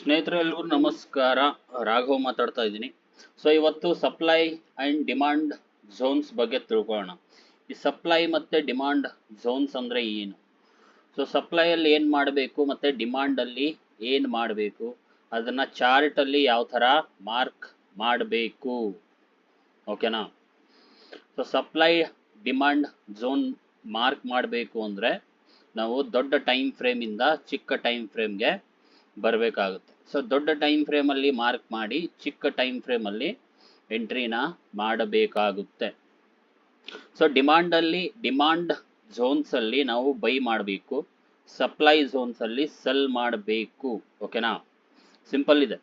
ಸ್ನೇಹಿತರೆಲ್ರಿಗೂ ನಮಸ್ಕಾರ. ರಾಘವ್ ಮಾತಾಡ್ತಾ ಇದ್ದೀನಿ. ಸೊ ಇವತ್ತು ಸಪ್ಲೈ ಆ್ಯಂಡ್ ಡಿಮಾಂಡ್ ಝೋನ್ಸ್ ಬಗ್ಗೆ ತಿಳ್ಕೊಳ್ಳೋಣ. ಈ ಸಪ್ಲೈ ಮತ್ತು ಡಿಮಾಂಡ್ ಝೋನ್ಸ್ ಅಂದರೆ ಏನು? ಸೊ ಸಪ್ಲೈಯಲ್ಲಿ ಏನು ಮಾಡಬೇಕು ಮತ್ತು ಡಿಮಾಂಡಲ್ಲಿ ಏನು ಮಾಡಬೇಕು? ಅದನ್ನು ಚಾರ್ಟಲ್ಲಿ ಯಾವ ಥರ ಮಾರ್ಕ್ ಮಾಡಬೇಕು? ಓಕೆನಾ so supply demand zone mark ಮಾಡಬೇಕು ಅಂದರೆ ನಾವು ದೊಡ್ಡ ಟೈಮ್ ಫ್ರೇಮಿಂದ ಚಿಕ್ಕ ಟೈಮ್ ಫ್ರೇಮ್ಗೆ ಬರಬೇಕಾಗುತ್ತೆ. ಸೊ ದೊಡ್ಡ ಟೈಮ್ ಫ್ರೇಮಲ್ಲಿ ಮಾರ್ಕ್ ಮಾಡಿ, ಚಿಕ್ಕ ಟೈಮ್ ಫ್ರೇಮಲ್ಲಿ ಎಂಟ್ರಿನ ಮಾಡಬೇಕಾಗುತ್ತೆ. ಸೊ ಡಿಮಾಂಡಲ್ಲಿ ಡಿಮಾಂಡ್ ಝೋನ್ಸಲ್ಲಿ ನಾವು ಬೈ ಮಾಡಬೇಕು. ಸಪ್ಲೈ ಝೋನ್ಸಲ್ಲಿ ಸೆಲ್ ಮಾಡಬೇಕು. ಓಕೆನಾ ಸಿಂಪಲ್ ಇದೆ.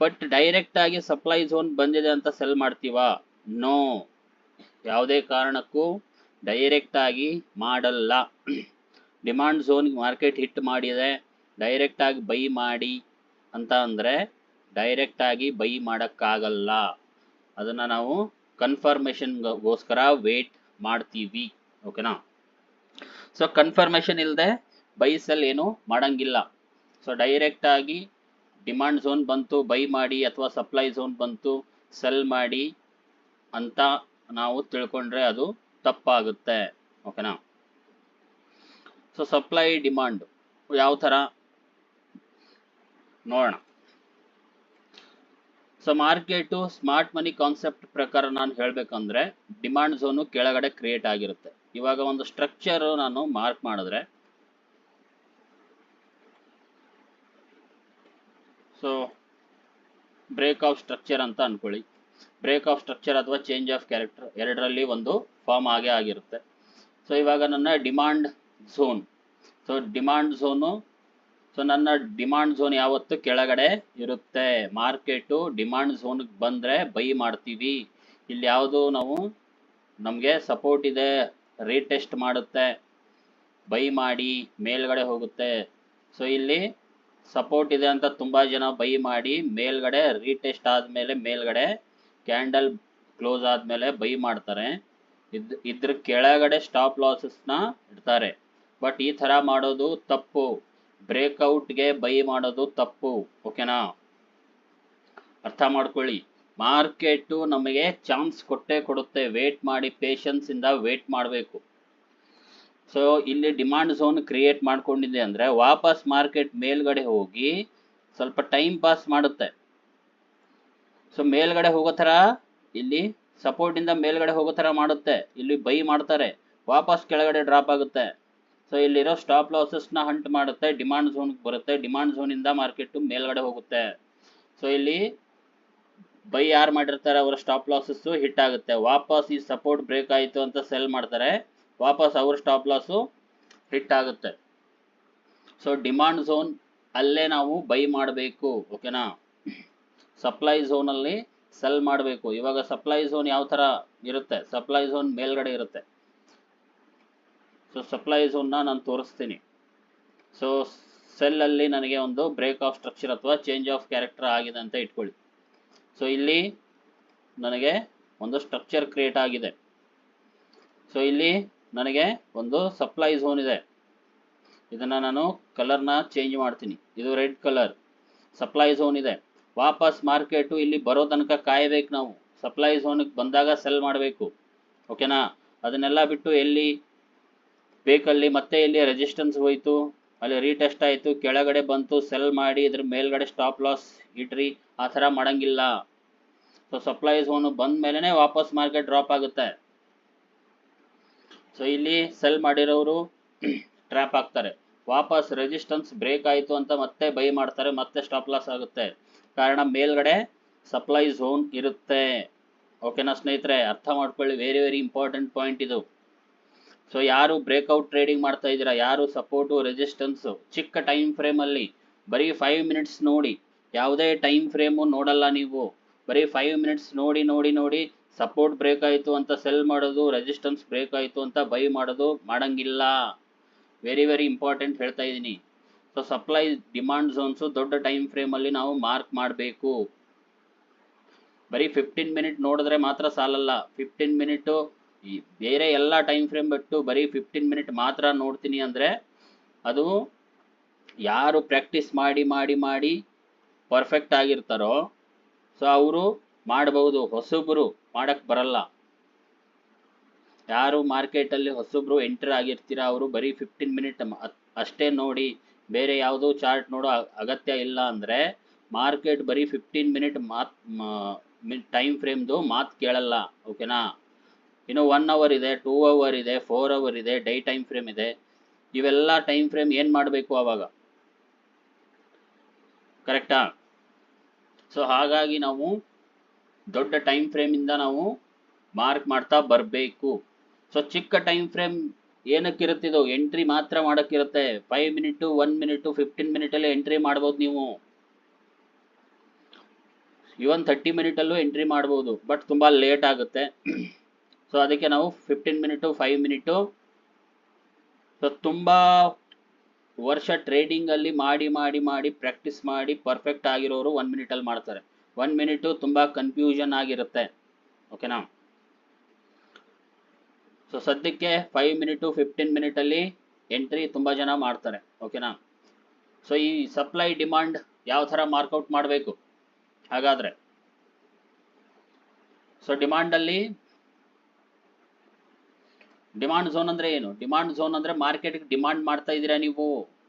ಬಟ್ ಡೈರೆಕ್ಟ್ ಆಗಿ ಸಪ್ಲೈ ಝೋನ್ ಬಂದಿದೆ ಅಂತ ಸೆಲ್ ಮಾಡ್ತೀವಾ? ನೋ ಯಾವುದೇ ಕಾರಣಕ್ಕೂ ಡೈರೆಕ್ಟ್ ಆಗಿ ಮಾಡಲ್ಲ. ಡಿಮಾಂಡ್ ಝೋನ್ಗೆ ಮಾರ್ಕೆಟ್ ಹಿಟ್ ಮಾಡಿದೆ. ಡೈರೆಕ್ಟಾಗಿ ಬೈ ಮಾಡಿ ಅಂತ ಅಂದರೆ ಡೈರೆಕ್ಟಾಗಿ ಬೈ ಮಾಡೋಕ್ಕಾಗಲ್ಲ. ಅದನ್ನು ನಾವು ಕನ್ಫರ್ಮೇಷನ್ಗೋಸ್ಕರ ವೇಟ್ ಮಾಡ್ತೀವಿ. ಓಕೆನಾ ಸೊ ಕನ್ಫರ್ಮೇಷನ್ ಇಲ್ಲದೆ ಬೈ ಸೆಲ್ ಏನು ಮಾಡಂಗಿಲ್ಲ. ಸೊ ಡೈರೆಕ್ಟಾಗಿ ಡಿಮಾಂಡ್ ಝೋನ್ ಬಂತು ಬೈ ಮಾಡಿ ಅಥವಾ ಸಪ್ಲೈ ಝೋನ್ ಬಂತು ಸೆಲ್ ಮಾಡಿ ಅಂತ ನಾವು ತಿಳ್ಕೊಂಡ್ರೆ ಅದು ತಪ್ಪಾಗುತ್ತೆ. ಓಕೆನಾ ಸೊ ಸಪ್ಲೈ ಡಿಮಾಂಡ್ ಯಾವ ಥರ ನೋಡೋಣ. So market smart money concept ಪ್ರಕಾರ ನಾನು ಹೇಳಬೇಕಂದ್ರೆ ಡಿಮಾಂಡ್ ಝೋನು ಕೆಳಗಡೆ ಕ್ರಿಯೇಟ್ ಆಗಿರುತ್ತೆ. ಇವಾಗ ಒಂದು ಸ್ಟ್ರಕ್ಚರ್ ನಾನು ಮಾರ್ಕ್ ಮಾಡಿದ್ರೆ ಸೊ ಬ್ರೇಕ್ ಆಫ್ ಸ್ಟ್ರಕ್ಚರ್ ಅಂತ ಅನ್ಕೊಳ್ಳಿ. ಬ್ರೇಕ್ ಆಫ್ ಸ್ಟ್ರಕ್ಚರ್ ಅಥವಾ ಚೇಂಜ್ ಆಫ್ ಕ್ಯಾರೆಕ್ಟರ್ ಎರಡರಲ್ಲಿ ಒಂದು ಫಾರ್ಮ್ ಆಗೇ ಆಗಿರುತ್ತೆ. ಸೊ ಇವಾಗ ನನ್ನ demand zone so demand zone so ನನ್ನ ಡಿಮಾಂಡ್ ಝೋನ್ ಯಾವತ್ತು ಕೆಳಗಡೆ ಇರುತ್ತೆ. ಮಾರ್ಕೆಟು ಡಿಮಾಂಡ್ ಝೋನ್ಗೆ ಬಂದರೆ ಬೈ ಮಾಡ್ತೀವಿ. ಇಲ್ಲಿ ಯಾವುದು ನಾವು ನಮಗೆ ಸಪೋರ್ಟ್ ಇದೆ ರೀಟೆಸ್ಟ್ ಮಾಡುತ್ತೆ ಬೈ ಮಾಡಿ ಮೇಲ್ಗಡೆ ಹೋಗುತ್ತೆ. ಸೊ ಇಲ್ಲಿ ಸಪೋರ್ಟ್ ಇದೆ ಅಂತ ತುಂಬ ಜನ ಬೈ ಮಾಡಿ ಮೇಲ್ಗಡೆ ರೀಟೆಸ್ಟ್ ಆದಮೇಲೆ ಮೇಲ್ಗಡೆ ಕ್ಯಾಂಡಲ್ ಕ್ಲೋಸ್ ಆದಮೇಲೆ ಬೈ ಮಾಡ್ತಾರೆ. ಇದ್, ಇದ್ರ ಕೆಳಗಡೆ ಸ್ಟಾಪ್ ಲಾಸಸ್ನ ಇಡ್ತಾರೆ. ಬಟ್ ಈ ಥರ ಮಾಡೋದು ತಪ್ಪು. ಬ್ರೇಕ್ಔಟ್ಗೆ ಬೈ ಮಾಡೋದು ತಪ್ಪು, ಓಕೆನಾ? ಅರ್ಥ ಮಾಡ್ಕೊಳ್ಳಿ. ಮಾರ್ಕೆಟು ನಮಗೆ ಚಾನ್ಸ್ ಕೊಟ್ಟೇ ಕೊಡುತ್ತೆ. ವೇಟ್ ಮಾಡಿ, ಪೇಷನ್ಸಿಂದ ವೇಟ್ ಮಾಡಬೇಕು. ಸೊ ಇಲ್ಲಿ ಡಿಮಾಂಡ್ ಝೋನ್ ಕ್ರಿಯೇಟ್ ಮಾಡ್ಕೊಂಡಿದೆ ಅಂದ್ರೆ ವಾಪಸ್ ಮಾರ್ಕೆಟ್ ಮೇಲ್ಗಡೆ ಹೋಗಿ ಸ್ವಲ್ಪ ಟೈಮ್ ಪಾಸ್ ಮಾಡುತ್ತೆ. ಸೊ ಮೇಲ್ಗಡೆ ಹೋಗೋ ತರ ಇಲ್ಲಿ ಸಪೋರ್ಟಿಂದ ಮೇಲ್ಗಡೆ ಹೋಗೋ ಥರ ಮಾಡುತ್ತೆ. ಇಲ್ಲಿ ಬೈ ಮಾಡ್ತಾರೆ. ವಾಪಸ್ ಕೆಳಗಡೆ ಡ್ರಾಪ್ ಆಗುತ್ತೆ. ಸೊ ಇಲ್ಲಿರೋ ಸ್ಟಾಪ್ ಲಾಸಸ್ನ ಹಂಟ್ ಮಾಡುತ್ತೆ ಡಿಮಾಂಡ್ ಝೋನ್ಗೆ ಬರುತ್ತೆ ಡಿಮಾಂಡ್ ಝೋನಿಂದ ಮಾರ್ಕೆಟ್ ಮೇಲ್ಗಡೆ ಹೋಗುತ್ತೆ. ಸೊ ಇಲ್ಲಿ ಬೈ ಯಾರು ಮಾಡಿರ್ತಾರೆ, ಅವರ ಸ್ಟಾಪ್ ಲಾಸಸ್ಸು ಹಿಟ್ ಆಗುತ್ತೆ. ವಾಪಸ್ ಈ ಸಪೋರ್ಟ್ ಬ್ರೇಕ್ ಆಯಿತು ಅಂತ ಸೆಲ್ ಮಾಡ್ತಾರೆ, ವಾಪಸ್ ಅವ್ರ ಸ್ಟಾಪ್ ಲಾಸು ಹಿಟ್ ಆಗುತ್ತೆ. ಸೊ ಡಿಮಾಂಡ್ ಝೋನ್ ಅಲ್ಲೇ ನಾವು ಬೈ ಮಾಡಬೇಕು ಓಕೆನಾ ಸಪ್ಲೈ ಝೋನಲ್ಲಿ ಸೆಲ್ ಮಾಡಬೇಕು. ಇವಾಗ ಸಪ್ಲೈ ಝೋನ್ ಯಾವ ಥರ ಇರುತ್ತೆ? ಸಪ್ಲೈ ಝೋನ್ ಮೇಲ್ಗಡೆ ಇರುತ್ತೆ. ಸೊ ಸಪ್ಲೈ ಝೋನ್ನ ನಾನು ತೋರಿಸ್ತೀನಿ. ಸೊ ಸೆಲ್ಲಲ್ಲಿ ನನಗೆ ಒಂದು ಬ್ರೇಕ್ ಆಫ್ ಸ್ಟ್ರಕ್ಚರ್ ಅಥವಾ ಚೇಂಜ್ ಆಫ್ ಕ್ಯಾರೆಕ್ಟರ್ ಆಗಿದೆ ಅಂತ ಇಟ್ಕೊಳ್ಳಿ. ಸೊ ಇಲ್ಲಿ ನನಗೆ ಒಂದು ಸ್ಟ್ರಕ್ಚರ್ ಕ್ರಿಯೇಟ್ ಆಗಿದೆ. ಸೊ ಇಲ್ಲಿ ನನಗೆ ಒಂದು ಸಪ್ಲೈ ಝೋನ್ ಇದೆ. ಇದನ್ನು ನಾನು ಕಲರ್ನ ಚೇಂಜ್ ಮಾಡ್ತೀನಿ. ಇದು ರೆಡ್ ಕಲರ್ ಸಪ್ಲೈ ಝೋನ್ ಇದೆ. ವಾಪಸ್ ಮಾರ್ಕೆಟು ಇಲ್ಲಿ ಬರೋ ತನಕ ಕಾಯಬೇಕು ನಾವು. ಸಪ್ಲೈ ಝೋನಿಗೆ ಬಂದಾಗ ಸೆಲ್ ಮಾಡಬೇಕು. ಓಕೆನಾ ಅದನ್ನೆಲ್ಲ ಬಿಟ್ಟು ಎಲ್ಲಿ ಬೇಕಲ್ಲಿ ಮತ್ತೆ ಇಲ್ಲಿ ರೆಸಿಸ್ಟೆನ್ಸ್ ಹೋಯಿತು, ಅಲ್ಲಿ ರೀಟೆಸ್ಟ್ ಆಯಿತು, ಕೆಳಗಡೆ ಬಂತು ಸೆಲ್ ಮಾಡಿ, ಇದ್ರ ಮೇಲ್ಗಡೆ ಸ್ಟಾಪ್ ಲಾಸ್ ಇಟ್ರಿ, ಆ ಥರ ಮಾಡೋಂಗಿಲ್ಲ. ಸೊ ಸಪ್ಲೈ ಝೋನು ಬಂದ ಮೇಲೇ ವಾಪಸ್ ಮಾರ್ಕೆಟ್ ಡ್ರಾಪ್ ಆಗುತ್ತೆ. ಸೊ ಇಲ್ಲಿ ಸೆಲ್ ಮಾಡಿರೋರು ಟ್ರ್ಯಾಪ್ ಆಗ್ತಾರೆ ವಾಪಸ್ ರೆಸಿಸ್ಟೆನ್ಸ್ ಬ್ರೇಕ್ ಆಯಿತು ಅಂತ ಮತ್ತೆ ಬೈ ಮಾಡ್ತಾರೆ, ಮತ್ತೆ ಸ್ಟಾಪ್ ಲಾಸ್ ಆಗುತ್ತೆ. ಕಾರಣ ಮೇಲ್ಗಡೆ ಸಪ್ಲೈ ಝೋನ್ ಇರುತ್ತೆ. ಓಕೆನಾ ಸ್ನೇಹಿತರೆ, ಅರ್ಥ ಮಾಡ್ಕೊಳ್ಳಿ ವೆರಿ ವೆರಿ ಇಂಪಾರ್ಟೆಂಟ್ ಪಾಯಿಂಟ್ ಇದು. ಸೊ ಯಾರು ಬ್ರೇಕ್ಔಟ್ ಟ್ರೇಡಿಂಗ್ ಮಾಡ್ತಾ ಇದ್ದೀರಾ? ಯಾರು ಸಪೋರ್ಟು ರೆಸಿಸ್ಟೆನ್ಸು ಚಿಕ್ಕ ಟೈಮ್ ಫ್ರೇಮಲ್ಲಿ ಬರೀ ಫೈವ್ ಮಿನಿಟ್ಸ್ ನೋಡಿ. ಯಾವುದೇ ಟೈಮ್ ಫ್ರೇಮು ನೋಡಲ್ಲ ನೀವು. ಬರೀ ಫೈವ್ ಮಿನಿಟ್ಸ್ ನೋಡಿ ನೋಡಿ ನೋಡಿ ಸಪೋರ್ಟ್ ಬ್ರೇಕ್ ಆಯಿತು ಅಂತ ಸೆಲ್ ಮಾಡೋದು ರೆಸಿಸ್ಟೆನ್ಸ್ ಬ್ರೇಕ್ ಆಯಿತು ಅಂತ ಬೈ ಮಾಡೋದು ಮಾಡಂಗಿಲ್ಲ. ವೆರಿ ವೆರಿ ಇಂಪಾರ್ಟೆಂಟ್ ಹೇಳ್ತಾ ಇದ್ದೀನಿ. ಸೊ ಸಪ್ಲೈ ಡಿಮಾಂಡ್ ಝೋನ್ಸು ದೊಡ್ಡ ಟೈಮ್ ಫ್ರೇಮಲ್ಲಿ ನಾವು ಮಾರ್ಕ್ ಮಾಡಬೇಕು. ಬರೀ ಫಿಫ್ಟೀನ್ ಮಿನಿಟ್ ನೋಡಿದ್ರೆ ಮಾತ್ರ ಸಾಲಲ್ಲ. ಫಿಫ್ಟೀನ್ ಮಿನಿಟು ಈ ಬೇರೆ ಎಲ್ಲ ಟೈಮ್ ಫ್ರೇಮ್ ಬಿಟ್ಟು ಬರೀ ಫಿಫ್ಟೀನ್ ಮಿನಿಟ್ ಮಾತ್ರ ನೋಡ್ತೀನಿ ಅಂದರೆ ಅದು ಯಾರು ಪ್ರಾಕ್ಟೀಸ್ ಮಾಡಿ ಮಾಡಿ ಮಾಡಿ ಪರ್ಫೆಕ್ಟ್ ಆಗಿರ್ತಾರೋ ಸೊ ಅವರು ಮಾಡಬಹುದು ಹೊಸಬ್ರು ಮಾಡಕ್ ಬರಲ್ಲ. ಯಾರು ಮಾರ್ಕೆಟಲ್ಲಿ ಹೊಸಬ್ರು ಎಂಟರ್ ಆಗಿರ್ತೀರಾ, ಅವರು ಬರೀ ಫಿಫ್ಟೀನ್ ಮಿನಿಟ್ ಅಷ್ಟೇ ನೋಡಿ, ಬೇರೆ ಯಾವುದೋ ಚಾರ್ಟ್ ನೋಡೋ ಅಗತ್ಯ ಇಲ್ಲ ಅಂದರೆ ಮಾರ್ಕೆಟ್ ಬರೀ ಫಿಫ್ಟೀನ್ ಮಿನಿಟ್ ಮಾತ್ ಟೈಮ್ ಫ್ರೇಮ್ದು ಮಾತು ಕೇಳಲ್ಲ ಓಕೆನಾ ಇನ್ನು ಒನ್ ಅವರ್ ಇದೆ ಟೂ ಅವರ್ ಇದೆ ಫೋರ್ ಅವರ್ ಇದೆ ಡೇ ಟೈಮ್ ಫ್ರೇಮ್ ಇದೆ. ಇವೆಲ್ಲ ಟೈಮ್ ಫ್ರೇಮ್ ಏನು ಮಾಡಬೇಕು ಆವಾಗ? ಕರೆಕ್ಟಾ ಸೊ ಹಾಗಾಗಿ ನಾವು ದೊಡ್ಡ ಟೈಮ್ ಫ್ರೇಮಿಂದ ನಾವು ಮಾರ್ಕ್ ಮಾಡ್ತಾ ಬರಬೇಕು. ಸೊ ಚಿಕ್ಕ ಟೈಮ್ ಫ್ರೇಮ್ ಏನಕ್ಕಿರುತ್ತಿದ್ದು ಎಂಟ್ರಿ ಮಾತ್ರ ಮಾಡೋಕ್ಕಿರುತ್ತೆ. Five minute one minute fifteen ಮಿನಿಟಲ್ಲಿ entry ಮಾಡ್ಬೋದು ನೀವು. ಇವನ್ ಮಿನಿಟ್ ಮಿನಿಟಲ್ಲೂ ಎಂಟ್ರಿ ಮಾಡ್ಬೋದು ಬಟ್ ತುಂಬ ಲೇಟ್ ಆಗುತ್ತೆ. ಸೊ ಅದಕ್ಕೆ ನಾವು fifteen minute five minute so ತುಂಬ ವರ್ಷ ಟ್ರೇಡಿಂಗಲ್ಲಿ ಮಾಡಿ ಮಾಡಿ ಮಾಡಿ ಪ್ರಾಕ್ಟೀಸ್ ಮಾಡಿ ಪರ್ಫೆಕ್ಟ್ ಆಗಿರೋರು ಒನ್ ಮಿನಿಟಲ್ಲಿ ಮಾಡ್ತಾರೆ. ಒನ್ ಮಿನಿಟು ತುಂಬ ಕನ್ಫ್ಯೂಷನ್ ಆಗಿರುತ್ತೆ. ಓಕೆನಾ ಸೊ ಸದ್ಯಕ್ಕೆ ಫೈವ್ ಮಿನಿಟು ಫಿಫ್ಟೀನ್ ಮಿನಿಟಲ್ಲಿ ಎಂಟ್ರಿ ತುಂಬ ಜನ ಮಾಡ್ತಾರೆ. ಓಕೆನಾ ಸೊ ಈ ಸಪ್ಲೈ ಡಿಮಾಂಡ್ ಯಾವ ಥರ ಮಾರ್ಕೌಟ್ ಮಾಡಬೇಕು? ಹಾಗಾದರೆ. ಸೊ ಡಿಮಾಂಡಲ್ಲಿ ಡಿಮಾಂಡ್ ಝೋನ್ ಅಂದ್ರೆ ಏನು? ಡಿಮಾಂಡ್ ಝೋನ್ ಅಂದ್ರೆ ಮಾರ್ಕೆಟ್ಗೆ ಡಿಮಾಂಡ್ ಮಾಡ್ತಾ ಇದ್ದೀರಾ ನೀವು?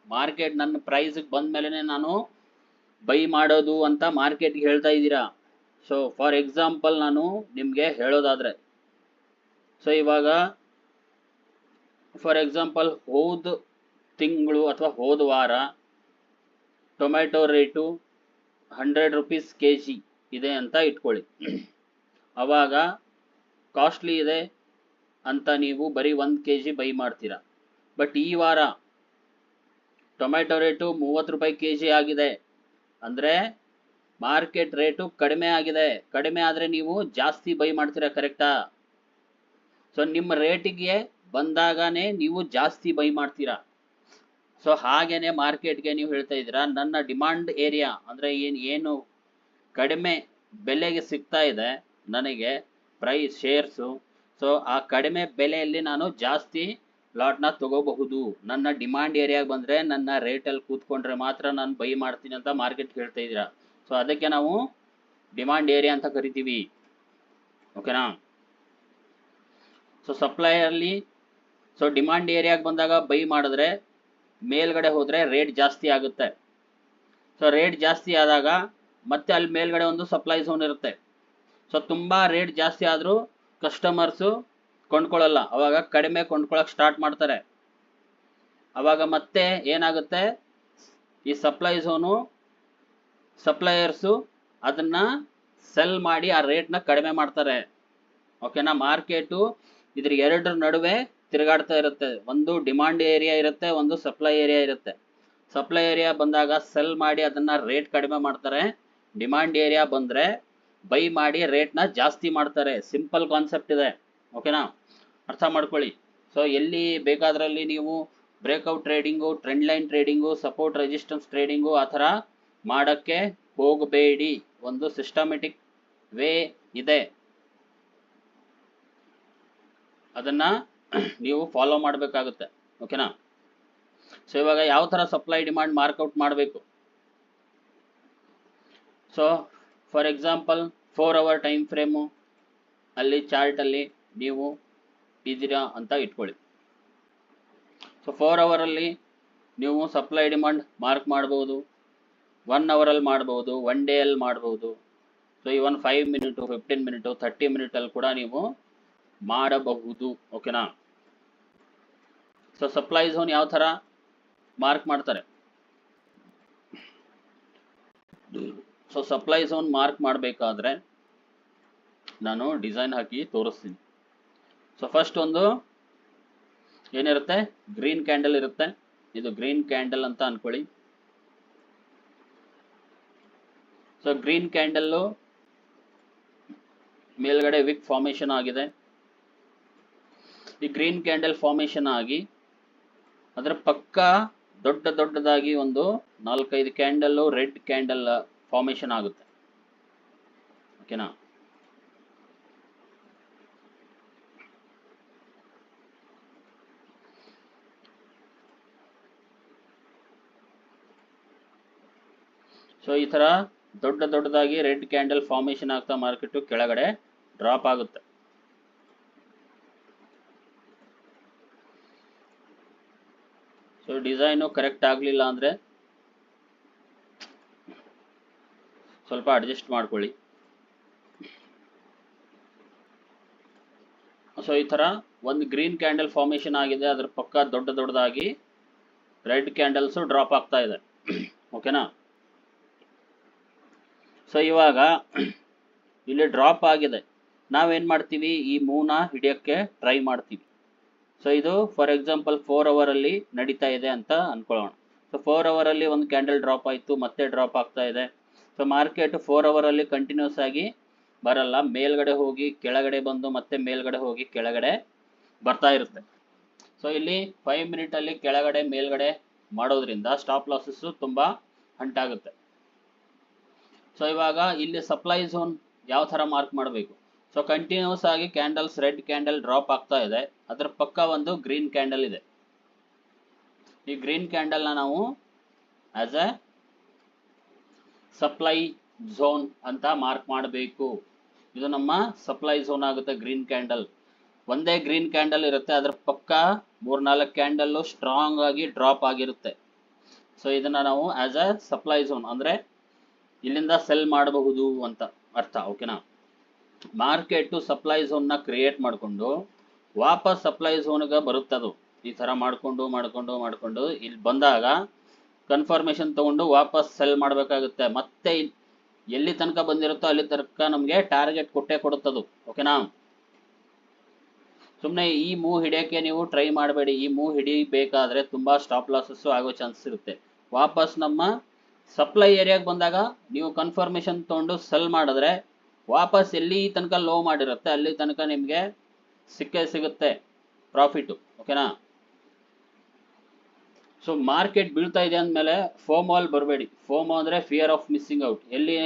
ಮಾರ್ಕೆಟ್ ನನ್ನ ಪ್ರೈಸ್ಗೆ ಬಂದ ಮೇಲೆ ನಾನು ಬೈ ಮಾಡೋದು ಅಂತ ಮಾರ್ಕೆಟ್ಗೆ ಹೇಳ್ತಾ ಇದ್ದೀರಾ? ಸೊ ಫಾರ್ ಎಕ್ಸಾಂಪಲ್ ನಾನು ನಿಮಗೆ ಹೇಳೋದಾದ್ರೆ ಸೊ ಇವಾಗ ಫಾರ್ ಎಕ್ಸಾಂಪಲ್ ಹೋದ ತಿಂಗಳು ಅಥವಾ ಹೋದ ವಾರ tomato rate hundred rupees K G ಇದೆ ಅಂತ ಇಟ್ಕೊಳ್ಳಿ. ಅವಾಗ ಕಾಸ್ಟ್ಲಿ ಇದೆ ಅಂತ ನೀವು ಬರೀ ಒಂದು ಕೆ ಜಿ ಬೈ ಮಾಡ್ತೀರಾ. ಬಟ್ ಈ ವಾರ ಟೊಮೆಟೊ ರೇಟು ಮೂವತ್ತು ರೂಪಾಯಿ ಕೆ ಜಿ ಆಗಿದೆ. ಅಂದರೆ ಮಾರ್ಕೆಟ್ ರೇಟು ಕಡಿಮೆ ಆಗಿದೆ. ಕಡಿಮೆ ಆದರೆ ನೀವು ಜಾಸ್ತಿ ಬೈ ಮಾಡ್ತೀರಾ, ಕರೆಕ್ಟಾ? ಸೊ ನಿಮ್ಮ ರೇಟಿಗೆ ಬಂದಾಗನೇ ನೀವು ಜಾಸ್ತಿ ಬೈ ಮಾಡ್ತೀರಾ. ಸೊ ಹಾಗೇನೆ ಮಾರ್ಕೆಟ್ಗೆ ನೀವು ಹೇಳ್ತಾ ಇದ್ದೀರಾ, ನನ್ನ ಡಿಮಾಂಡ್ ಏರಿಯಾ ಅಂದರೆ ಏನು ಏನು ಕಡಿಮೆ ಬೆಲೆಗೆ ಸಿಗ್ತಾ ಇದೆ ನನಗೆ, ಪ್ರೈಸ್, ಶೇರ್ಸು. ಸೊ ಆ ಕಡಿಮೆ ಬೆಲೆಯಲ್ಲಿ ನಾನು ಜಾಸ್ತಿ ಲಾಟ್ನ ತಗೋಬಹುದು. ನನ್ನ ಡಿಮಾಂಡ್ ಏರಿಯಾಗೆ ಬಂದರೆ ನನ್ನ ರೇಟಲ್ಲಿ ಕೂತ್ಕೊಂಡ್ರೆ ಮಾತ್ರ ನಾನು ಬೈ ಮಾಡ್ತೀನಿ ಅಂತ ಮಾರ್ಕೆಟ್ ಹೇಳ್ತಾ ಇದ್ದೀರಾ. ಸೊ ಅದಕ್ಕೆ ನಾವು ಡಿಮಾಂಡ್ ಏರಿಯಾ ಅಂತ ಕರಿತೀವಿ. ಓಕೆನಾ ಸೊ ಸಪ್ಲೈಯಲ್ಲಿ ಸೊ ಡಿಮಾಂಡ್ ಏರಿಯಾಗೆ ಬಂದಾಗ ಬೈ ಮಾಡಿದ್ರೆ ಮೇಲ್ಗಡೆ ಹೋದರೆ ರೇಟ್ ಜಾಸ್ತಿ ಆಗುತ್ತೆ. ಸೊ ರೇಟ್ ಜಾಸ್ತಿ ಆದಾಗ ಮತ್ತೆ ಅಲ್ಲಿ ಮೇಲ್ಗಡೆ ಒಂದು ಸಪ್ಲೈ ಝೋನ್ ಇರುತ್ತೆ. ಸೊ ತುಂಬ ರೇಟ್ ಜಾಸ್ತಿ ಆದರೂ ಕಸ್ಟಮರ್ಸು ಕೊಂಡ್ಕೊಳ್ಳಲ್ಲ ಅವಾಗ ಕಡಿಮೆ ಕೊಂಡ್ಕೊಳ್ಳೋಕೆ ಸ್ಟಾರ್ಟ್ ಮಾಡ್ತಾರೆ. ಅವಾಗ ಮತ್ತೆ ಏನಾಗುತ್ತೆ? ಈ ಸಪ್ಲೈ ಝೋನು ಸಪ್ಲೈಯರ್ಸು ಅದನ್ನ ಸೆಲ್ ಮಾಡಿ ಆ ರೇಟ್ನ ಕಡಿಮೆ ಮಾಡ್ತಾರೆ. ಓಕೆನಾ ಮಾರ್ಕೆಟು ಇದ್ರ ಎರಡರ ನಡುವೆ ತಿರುಗಾಡ್ತಾ ಇರುತ್ತೆ. ಒಂದು ಡಿಮಾಂಡ್ ಏರಿಯಾ ಇರುತ್ತೆ, ಒಂದು ಸಪ್ಲೈ ಏರಿಯಾ ಇರುತ್ತೆ. ಸಪ್ಲೈ ಏರಿಯಾ ಬಂದಾಗ ಸೆಲ್ ಮಾಡಿ ಅದನ್ನ ರೇಟ್ ಕಡಿಮೆ ಮಾಡ್ತಾರೆ. ಡಿಮಾಂಡ್ ಏರಿಯಾ ಬಂದರೆ ಬೈ ಮಾಡಿ ರೇಟ್ನ ಜಾಸ್ತಿ ಮಾಡ್ತಾರೆ. ಸಿಂಪಲ್ ಕಾನ್ಸೆಪ್ಟ್ ಇದೆ. ಓಕೆನಾ ಅರ್ಥ ಮಾಡ್ಕೊಳ್ಳಿ. ಸೊ ಎಲ್ಲಿ ಬೇಕಾದ್ರಲ್ಲಿ ನೀವು breakout trading trend line trading support resistance trading ಆ ಥರ ಮಾಡೋಕ್ಕೆ ಹೋಗಬೇಡಿ. ಒಂದು ಸಿಸ್ಟಮೆಟಿಕ್ ವೇ ಇದೆ. ಅದನ್ನ ನೀವು ಫಾಲೋ ಮಾಡಬೇಕಾಗುತ್ತೆ. ಓಕೆನಾ ಸೊ ಇವಾಗ ಯಾವ ಥರ ಸಪ್ಲೈ ಡಿಮಾಂಡ್ ಮಾರ್ಕೌಟ್ ಮಾಡಬೇಕು? So for example four hour time frame ಅಲ್ಲಿ ಚಾರ್ಟಲ್ಲಿ ನೀವು ಇದ್ದೀರಾ ಅಂತ ಇಟ್ಕೊಳ್ಳಿ. ಸೊ ಫೋರ್ ಅವರಲ್ಲಿ ನೀವು ಸಪ್ಲೈ ಡಿಮಾಂಡ್ ಮಾರ್ಕ್ ಮಾಡ್ಬೋದು. ಒನ್ ಅವರಲ್ಲಿ ಮಾಡ್ಬೋದು ಒನ್ ಡೇಯಲ್ಲಿ ಮಾಡ್ಬೋದು. So even five minute fifteen minute thirty ಮಿನಿಟಲ್ಲಿ ಕೂಡ ನೀವು ಮಾಡಬಹುದು ಓಕೆನಾ ಸೊ ಸಪ್ಲೈ ಝೋನ್ ಯಾವ ಥರ ಮಾರ್ಕ್ ಮಾಡ್ತಾರೆ? ಸೊ ಸಪ್ಲೈ ಝೋನ್ ಮಾರ್ಕ್ ಮಾಡಬೇಕಾದ್ರೆ ನಾನು ಡಿಸೈನ್ ಹಾಕಿ ತೋರಿಸ್ತೀನಿ. ಸೊ ಫಸ್ಟ್ ಒಂದು ಏನಿರುತ್ತೆ? ಗ್ರೀನ್ ಕ್ಯಾಂಡಲ್ ಇರುತ್ತೆ. ಇದು ಗ್ರೀನ್ ಕ್ಯಾಂಡಲ್ ಅಂತ ಅನ್ಕೊಳ್ಳಿ. ಸೊ ಗ್ರೀನ್ ಕ್ಯಾಂಡಲ್ಲು ಮೇಲ್ಗಡೆ ವಿಕ್ ಫಾರ್ಮೇಶನ್ ಆಗಿದೆ. ಈ ಗ್ರೀನ್ ಕ್ಯಾಂಡಲ್ ಫಾರ್ಮೇಶನ್ ಆಗಿ ಅದರ ಪಕ್ಕ ದೊಡ್ಡ ದೊಡ್ಡದಾಗಿ ಒಂದು ನಾಲ್ಕೈದು ಕ್ಯಾಂಡಲ್ಲು ರೆಡ್ ಕ್ಯಾಂಡಲ್ ಫಾರ್ಮೇಶನ್ ಆಗುತ್ತೆ. ಓಕೆನಾ ಸೊ ಈ ಥರ ದೊಡ್ಡ ದೊಡ್ಡದಾಗಿ ರೆಡ್ ಕ್ಯಾಂಡಲ್ ಫಾರ್ಮೇಷನ್ ಆಗ್ತಾ ಮಾರ್ಕೆಟು ಕೆಳಗಡೆ ಡ್ರಾಪ್ ಆಗುತ್ತೆ. ಸೊ ಡಿಸೈನು ಕರೆಕ್ಟ್ ಆಗಲಿಲ್ಲ ಅಂದರೆ ಸ್ವಲ್ಪ ಅಡ್ಜಸ್ಟ್ ಮಾಡ್ಕೊಳ್ಳಿ. ಸೊ ಈ ಥರ ಒಂದು ಗ್ರೀನ್ ಕ್ಯಾಂಡಲ್ ಫಾರ್ಮೇಷನ್ ಆಗಿದೆ, ಅದ್ರ ಪಕ್ಕ ದೊಡ್ಡ ದೊಡ್ಡದಾಗಿ ರೆಡ್ ಕ್ಯಾಂಡಲ್ಸು ಡ್ರಾಪ್ ಆಗ್ತಾ ಇದೆ. ಓಕೆನಾ ಸೊ ಇವಾಗ ಇಲ್ಲಿ ಡ್ರಾಪ್ ಆಗಿದೆ. ನಾವೇನು ಮಾಡ್ತೀವಿ? ಈ ಮೂನ ಹಿಡಿಯೋಕ್ಕೆ ಟ್ರೈ ಮಾಡ್ತೀವಿ. ಸೊ ಇದು ಫಾರ್ ಎಕ್ಸಾಂಪಲ್ ಫೋರ್ ಅವರಲ್ಲಿ ನಡೀತಾ ಇದೆ ಅಂತ ಅನ್ಕೊಳ್ಳೋಣ. ಸೊ ಫೋರ್ ಅವರಲ್ಲಿ ಒಂದು ಕ್ಯಾಂಡಲ್ ಡ್ರಾಪ್ ಆಯಿತು, ಮತ್ತೆ ಡ್ರಾಪ್ ಆಗ್ತಾ ಇದೆ. ಸೊ ಮಾರ್ಕೆಟ್ ಫೋರ್ ಅವರಲ್ಲಿ ಕಂಟಿನ್ಯೂಸ್ ಆಗಿ ಬರಲ್ಲ. ಮೇಲ್ಗಡೆ ಹೋಗಿ ಕೆಳಗಡೆ ಬಂದು ಮತ್ತೆ ಮೇಲ್ಗಡೆ ಹೋಗಿ ಕೆಳಗಡೆ ಬರ್ತಾ ಇರುತ್ತೆ. ಸೊ ಇಲ್ಲಿ ಫೈವ್ ಮಿನಿಟಲ್ಲಿ ಕೆಳಗಡೆ ಮೇಲ್ಗಡೆ ಮಾಡೋದ್ರಿಂದ ಸ್ಟಾಪ್ ಲಾಸಸ್ ತುಂಬಾ ಹಂಟಾಗುತ್ತೆ ಸೊ ಇವಾಗ ಇಲ್ಲಿ ಸಪ್ಲೈ ಝೋನ್ ಯಾವ ತರ ಮಾರ್ಕ್ ಮಾಡಬೇಕು? ಸೊ ಕಂಟಿನ್ಯೂಸ್ ಆಗಿ ಕ್ಯಾಂಡಲ್ಸ್ ರೆಡ್ ಕ್ಯಾಂಡಲ್ ಡ್ರಾಪ್ ಆಗ್ತಾ ಇದೆ. ಅದರ ಪಕ್ಕ ಒಂದು ಗ್ರೀನ್ ಕ್ಯಾಂಡಲ್ ಇದೆ. ಈ ಗ್ರೀನ್ ಕ್ಯಾಂಡಲ್ನ ನಾವು ಆಸ್ ಎ ಸಪ್ಲೈ ಝೋನ್ ಅಂತ ಮಾರ್ಕ್ ಮಾಡಬೇಕು. ಇದು ನಮ್ಮ ಸಪ್ಲೈ ಝೋನ್ ಆಗುತ್ತೆ ಗ್ರೀನ್ ಕ್ಯಾಂಡಲ್ ಒಂದೇ ಗ್ರೀನ್ ಕ್ಯಾಂಡಲ್ ಇರುತ್ತೆ, ಅದ್ರ ಪಕ್ಕ ಮೂರ್ನಾಲ್ಕು ಕ್ಯಾಂಡಲ್ ಸ್ಟ್ರಾಂಗ್ ಆಗಿ ಡ್ರಾಪ್ ಆಗಿರುತ್ತೆ. ಸೊ ಇದನ್ನ ನಾವು ಆಸ್ ಅ ಸಪ್ಲೈ ಝೋನ್ ಅಂದ್ರೆ ಇಲ್ಲಿಂದ ಸೆಲ್ ಮಾಡಬಹುದು ಅಂತ ಅರ್ಥ ಓಕೆನಾ ಮಾರ್ಕೆಟ್ ಸಪ್ಲೈ ಝೋನ್ನ ಕ್ರಿಯೇಟ್ ಮಾಡಿಕೊಂಡು ವಾಪಸ್ ಸಪ್ಲೈ ಝೋನ್ಗೆ ಬರುತ್ತದು. ಈ ತರ ಮಾಡ್ಕೊಂಡು ಮಾಡ್ಕೊಂಡು ಮಾಡ್ಕೊಂಡು, ಇಲ್ಲಿ ಬಂದಾಗ ಕನ್ಫರ್ಮೇಷನ್ ತಗೊಂಡು ವಾಪಸ್ ಸೆಲ್ ಮಾಡಬೇಕಾಗುತ್ತೆ. ಮತ್ತೆ ಎಲ್ಲಿ ತನಕ ಬಂದಿರುತ್ತೋ ಅಲ್ಲಿ ತನಕ ನಮಗೆ ಟಾರ್ಗೆಟ್ ಕೊಟ್ಟೆ ಕೊಡುತ್ತದು. ಓಕೆನಾ ಸುಮ್ಮನೆ ಈ ಮೂವ್ ಹಿಡಿಯೋಕ್ಕೆ ನೀವು ಟ್ರೈ ಮಾಡಬೇಡಿ. ಈ ಮೂವ್ ಹಿಡಿಬೇಕಾದ್ರೆ ತುಂಬಾ ಸ್ಟಾಪ್ ಲಾಸಸ್ಸು ಆಗೋ ಚಾನ್ಸಸ್ ಇರುತ್ತೆ. ವಾಪಸ್ ನಮ್ಮ ಸಪ್ಲೈ ಏರಿಯಾಗೆ ಬಂದಾಗ ನೀವು ಕನ್ಫರ್ಮೇಷನ್ ತಗೊಂಡು ಸೆಲ್ ಮಾಡಿದ್ರೆ ವಾಪಸ್ ಎಲ್ಲಿ ತನಕ ಲೋ ಮಾಡಿರುತ್ತೆ, ಅಲ್ಲಿ ತನಕ ನಿಮಗೆ ಸಿಕ್ಕೇ ಸಿಗುತ್ತೆ ಪ್ರಾಫಿಟ್ ಓಕೆನಾ ಸೊ ಮಾರ್ಕೆಟ್ ಬೀಳ್ತಾ ಇದೆ ಅಂದಮೇಲೆ ಫೋಮೋ ಅಲ್ಲಿ ಬರಬೇಡಿ. ಫೋಮೋ ಅಂದರೆ ಫಿಯರ್ ಆಫ್ ಮಿಸ್ಸಿಂಗ್ ಔಟ್ ಎಲ್ಲಿ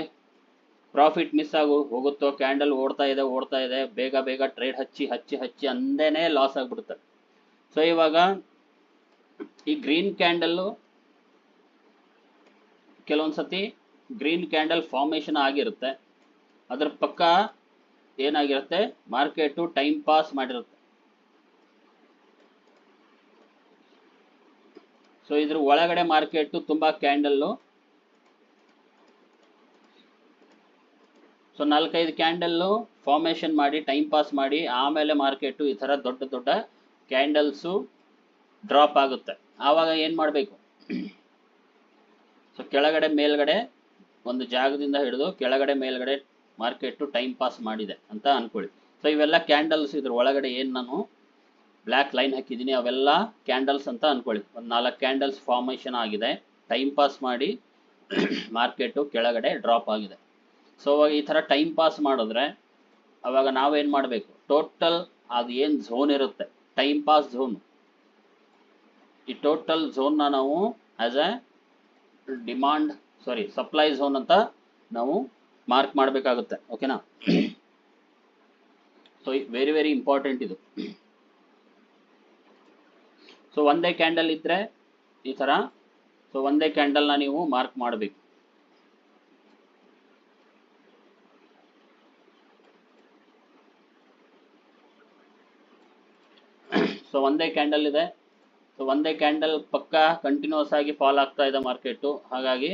ಪ್ರಾಫಿಟ್ ಮಿಸ್ ಆಗು, ಹೋಗುತ್ತೋ ಕ್ಯಾಂಡಲ್ ಓಡ್ತಾ ಇದೆ ಓಡ್ತಾ ಇದೆ, ಬೇಗ ಬೇಗ ಟ್ರೇಡ್ ಹಚ್ಚಿ ಹಚ್ಚಿ ಹಚ್ಚಿ ಅಂದೇನೆ ಲಾಸ್ ಆಗಿಬಿಡುತ್ತೆ. ಸೊ ಇವಾಗ ಈ ಗ್ರೀನ್ ಕ್ಯಾಂಡಲ್ಲು ಕೆಲವೊಂದು ಸತಿ ಗ್ರೀನ್ ಕ್ಯಾಂಡಲ್ ಫಾರ್ಮೇಶನ್ ಆಗಿರುತ್ತೆ. ಅದ್ರ ಪಕ್ಕ ಏನಾಗಿರುತ್ತೆ? ಮಾರ್ಕೆಟು ಟೈಮ್ ಪಾಸ್ ಮಾಡಿರುತ್ತೆ. ಇದ್ರ ಒಳಗಡೆ ಮಾರ್ಕೆಟ್ ತುಂಬಾ ಕ್ಯಾಂಡಲ್ಲು ಸೊ ನಾಲ್ಕೈದು ಕ್ಯಾಂಡಲ್ಲು ಫಾರ್ಮೇಶನ್ ಮಾಡಿ ಟೈಮ್ ಪಾಸ್ ಮಾಡಿ, ಆಮೇಲೆ ಮಾರ್ಕೆಟು ಈ ಥರ ದೊಡ್ಡ ದೊಡ್ಡ ಕ್ಯಾಂಡಲ್ಸು ಡ್ರಾಪ್ ಆಗುತ್ತೆ. ಆವಾಗ ಏನು ಮಾಡಬೇಕು? ಸೊ ಕೆಳಗಡೆ, ಮೇಲ್ಗಡೆ ಒಂದು ಜಾಗದಿಂದ ಹಿಡಿದು ಕೆಳಗಡೆ, ಮೇಲ್ಗಡೆ ಮಾರ್ಕೆಟು ಟೈಮ್ ಪಾಸ್ ಮಾಡಿದೆ ಅಂತ ಅನ್ಕೊಳ್ಳಿ. ಸೊ ಇವೆಲ್ಲ ಕ್ಯಾಂಡಲ್ಸ್ ಇದ್ರ ಒಳಗಡೆ ಏನು ನಾನು ಬ್ಲ್ಯಾಕ್ ಲೈನ್ ಹಾಕಿದ್ದೀನಿ, ಅವೆಲ್ಲ ಕ್ಯಾಂಡಲ್ಸ್ ಅಂತ ಅನ್ಕೊಳ್ಳಿ. ಒಂದು ನಾಲ್ಕು ಕ್ಯಾಂಡಲ್ಸ್ ಫಾರ್ಮೇಷನ್ ಆಗಿದೆ. ಟೈಮ್ ಪಾಸ್ ಮಾಡಿ ಮಾರ್ಕೆಟು ಕೆಳಗಡೆ ಡ್ರಾಪ್ ಆಗಿದೆ. ಸೊ ಅವಾಗ ಈ ಥರ ಟೈಮ್ ಪಾಸ್ ಮಾಡಿದ್ರೆ ಅವಾಗ ನಾವೇನು ಮಾಡಬೇಕು? ಟೋಟಲ್ ಅದು ಏನು ಝೋನ್ ಇರುತ್ತೆ? ಟೈಮ್ ಪಾಸ್ ಝೋನ್ ಈ ಟೋಟಲ್ ಝೋನ್ನ ನಾವು as a demand sorry supply zone ಅಂತ ನಾವು ಮಾರ್ಕ್ ಮಾಡಬೇಕಾಗುತ್ತೆ. ಓಕೆನಾ ಸೊ ವೆರಿ ವೆರಿ ಇಂಪಾರ್ಟೆಂಟ್ ಇದು. ಸೊ ಒಂದೇ ಕ್ಯಾಂಡಲ್ ಇದ್ದರೆ ಈ ಥರ ಸೊ ಒಂದೇ ಕ್ಯಾಂಡಲ್ನ ನೀವು ಮಾರ್ಕ್ ಮಾಡಬೇಕು. ಸೊ ಒಂದೇ ಕ್ಯಾಂಡಲ್ ಇದೆ. ಸೊ ಒಂದೇ ಕ್ಯಾಂಡಲ್ ಪಕ್ಕ ಕಂಟಿನ್ಯೂಸ್ ಆಗಿ ಫಾಲ್ ಆಗ್ತಾ ಇದೆ ಮಾರ್ಕೆಟು ಹಾಗಾಗಿ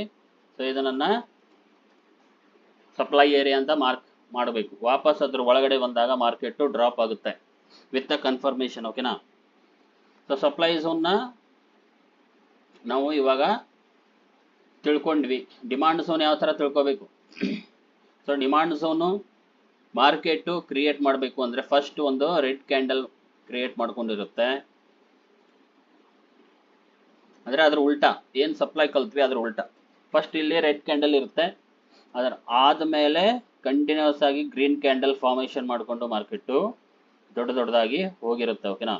ಸೊ ಇದನ್ನ ಸಪ್ಲೈ ಏರಿಯಾ ಅಂತ ಮಾರ್ಕ್ ಮಾಡಬೇಕು. ವಾಪಸ್ ಅದ್ರ ಒಳಗಡೆ ಬಂದಾಗ ಮಾರ್ಕೆಟು ಡ್ರಾಪ್ ಆಗುತ್ತೆ. ವಿತ್ ಅ ಕನ್ಫರ್ಮೇಷನ್ ಓಕೆನಾ ಸೊ ಸಪ್ಲೈ ಝೋನ್ನ ನಾವು ಇವಾಗ ತಿಳ್ಕೊಂಡ್ವಿ. ಡಿಮಾಂಡ್ ಝೋನ್ ಯಾವ ಥರ ತಿಳ್ಕೊಬೇಕು? So demand zone market create ಮಾಡಬೇಕು ಅಂದರೆ ಫಸ್ಟ್ ಒಂದು ರೆಡ್ ಕ್ಯಾಂಡಲ್ ಕ್ರಿಯೇಟ್ ಮಾಡ್ಕೊಂಡಿರುತ್ತೆ. ಅಂದರೆ ಅದ್ರ ಉಲ್ಟಾ, ಏನು ಸಪ್ಲೈ ಕಲ್ತ್ವಿ ಅದ್ರ ಉಲ್ಟಾ. ಫಸ್ಟ್ ಇಲ್ಲಿ ರೆಡ್ ಕ್ಯಾಂಡಲ್ ಇರುತ್ತೆ. ಅದರ ಆದಮೇಲೆ ಕಂಟಿನ್ಯೂಸ್ ಆಗಿ ಗ್ರೀನ್ ಕ್ಯಾಂಡಲ್ ಫಾರ್ಮೇಷನ್ ಮಾಡಿಕೊಂಡು ಮಾರ್ಕೆಟು ದೊಡ್ಡ ದೊಡ್ಡದಾಗಿ ಹೋಗಿರುತ್ತೆ ಓಕೆನಾ